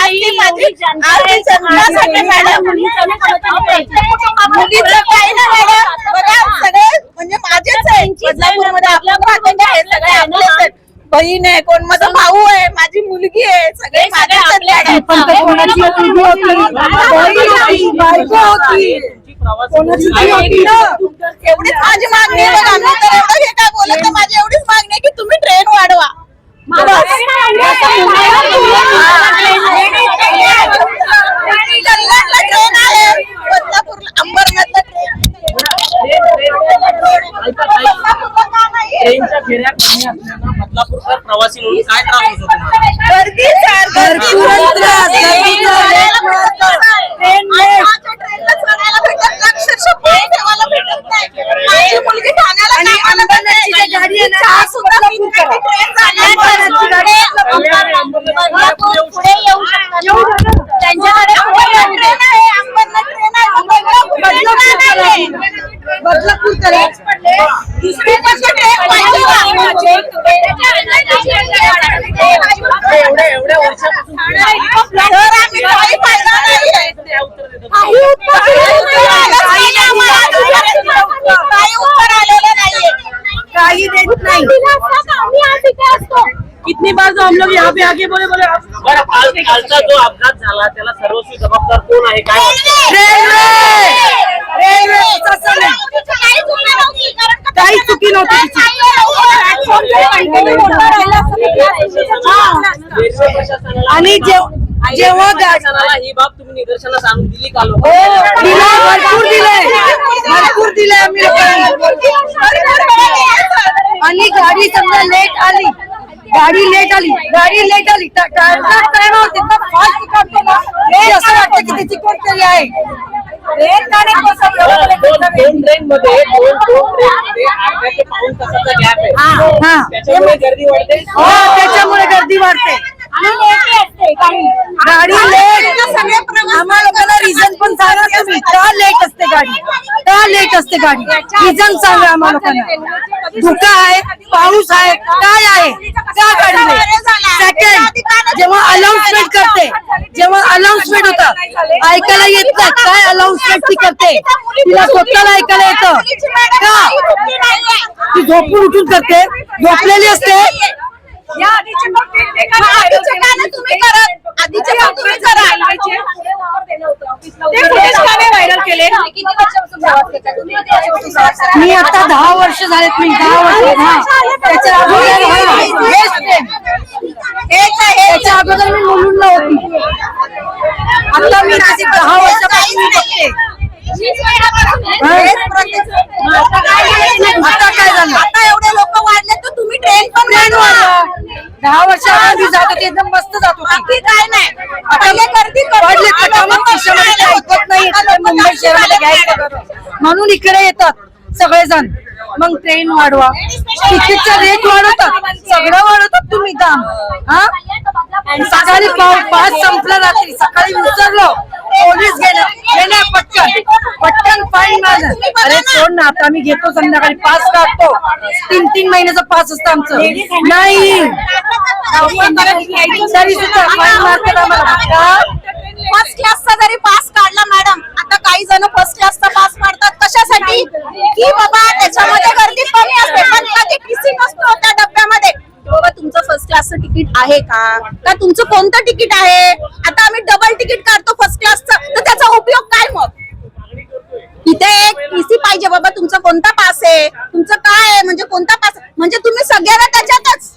नाही म्हणजे माझेच आहे बदलापूरमध्ये आपल्या भागात आहे सगळे आपलेच आहेत बहीण आहे कोण माझा भाऊ आहे माझी मुलगी आहे सगळे आहेत मॅडम. पण ते कोणाची मुलगी होती बहीण होती बायको होती कोणाची ती होती ना एवढीच माझी मागणी आहे बघा मी तर एवढं हे काय बोलत नाही. माझी एवढीच मागणी आहे की तुम्ही ट्रेन वाढवा कल्याणला ट्रेन आहे बदलापूरला अंबरनाथला ट्रेनच्या फेऱ्या कमी असल्यानं बदलापूरकर प्रवासी म्हणून काय त्रास होतो तुम्हाला गर्दी सर गर्दी भरपूर त्रास, लेट मिळतो. Train late. आणि अंबरनाथची. जी गाडी आहे ना, चहा सुद्धा बदलापूर पित नाही. करा. ट्रेन चालली अंबरनाथची गाडी पुढे येऊ शकतात. त्यांच्याकडे अंबरनाथ ट्रेन आहे अंबरनाथ ट्रेन आहे बदलापूर ट्रेन आहे. बदलापूर करा दुसरी कसं ट्रेन पाहिजे का? एवढ्या एवढ्या वर्षापासून सर, आम्ही काही फायदा नाहीये. त्या उत्तर देतात. काही उत्तर. काही आलेलं नाहीये काही देत नाही कितनी बार तो हम लोग यहाँ पे आके बोले बोले आप बरं काल कालचा जो अपघात झाला त्याला सर्वस्वी जबाबदार कोण आहे काय वाटतं? रेल्वे रेल्वे काही चुकी नव्हती तिची. रेल्वे प्रशासनाला आणि जेव- जेव्हा ही बाब तुम्ही निदर्शनास आणून दिली का लोक दिले भरपूर दिले भरपूर दिले आम्ही लोकांना आणि गाडी समजा लेट आली गाडी लेट आली गाडी लेट आली फास्ट काढतो ना हे असं वाटतं की तिची कोणतरी आहे हा त्याच्यामुळे गर्दी वाढते गाडी. लेट आम्हाला लोकांना रिझन पण सांगा तुम्ही. का लेट असते गाडी. का लेट असते गाडी. रिझन सांगा आम्हाला लोकांना धुका आहे पाऊस आहे काय आहे? का गाडी लेट सेकंड जेव्हा अनाउन्समेंट करते जेव्हा अनाउन्समेंट होतं ऐकायला येत नाही काय अनाउन्समेंट ती करते? तिला स्वतःला ऐकायला येतं. का? ती झोपून उठून करते. झोपलेली असते. आधीचे का नाही तुम्ही करत आधीचे का तुम्ही करा. व्हायरल केले. मी. आता दहा वर्ष झालेत मी. दहा वर्ष हा. त्याच्या अगोदर हा, हेच ते. त्याच्या अगोदर मी मुलुंडला होती. आता मी नाशिक दहा वर्षापासून मी बघते आता काय झालं आता एवढे लोक वाढले तर तुम्ही ट्रेन पण ट्रेन वाढवा. वाढवा. दहा वर्षापूर्वी जात होती एकदम मस्त जात होती. काय नाही. पहिले गर्दी करून वाढले आता त्याच्यामुळे लोकं खिशामध्ये नाही ऐकत नाही इकडे मुंबई शहरामध्ये घ्यायचं बरं. म्हणून इकडे येतात सगळेजण. मग ट्रेन वाढवा. तिकीटचा रेट वाढवतात. सगळं वाढवतात तुम्ही दाम. हा? सकाळी पाव- पाच संपला रात्री. सकाळी विसरलो पोलीस गेले. गेले पटकन. पटकन फाईन माझं अरे सोड ना आता आम्ही घेतो संध्याकाळी. पास काढतो तीन तीन महिन्याचा पास असतं आमचं. नाही. फर्स्ट क्लासचा जरी पास काढला मॅडम आता काही जण फर्स्ट क्लासचा पास काढतात कशासाठी? की बाबा त्याच्यामध्ये गर्दी कमी असते पण कधी टीसी नसतो त्या डब्यामध्ये. बाबा तुमचं फर्स्ट क्लासचं तिकीट आहे का? का तुमचं कोणतं तिकीट आहे? आता आम्ही डबल तिकीट काढतो फर्स्ट क्लासचं तर त्याचा उपयोग काय मग? इथे एक टीसी पाहिजे बाबा तुमचा कोणता पास आहे? तुमचं काय आहे? म्हणजे कोणता पास म्हणजे तुम्ही सगळ्यांना त्याच्यातच